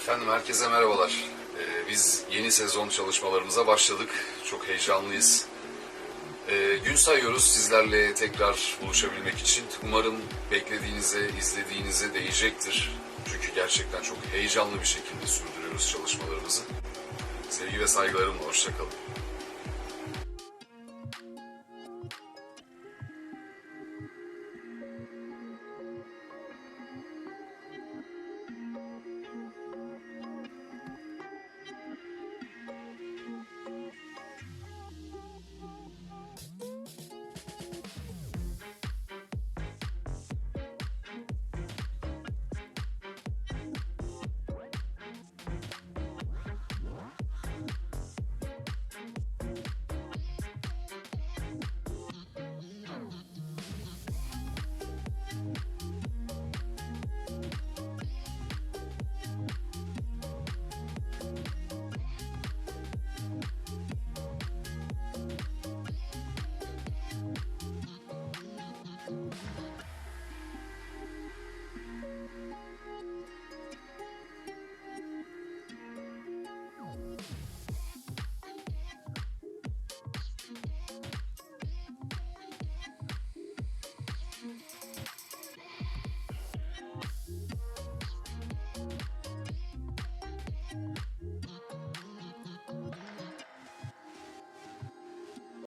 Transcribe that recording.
Efendim herkese merhabalar. Ee, biz yeni sezon çalışmalarımıza başladık. Çok heyecanlıyız. Ee, gün sayıyoruz sizlerle tekrar buluşabilmek için. Umarım beklediğinize, izlediğinize değecektir. Çünkü gerçekten çok heyecanlı bir şekilde sürdürüyoruz çalışmalarımızı. Sevgi ve saygılarımla hoşçakalın.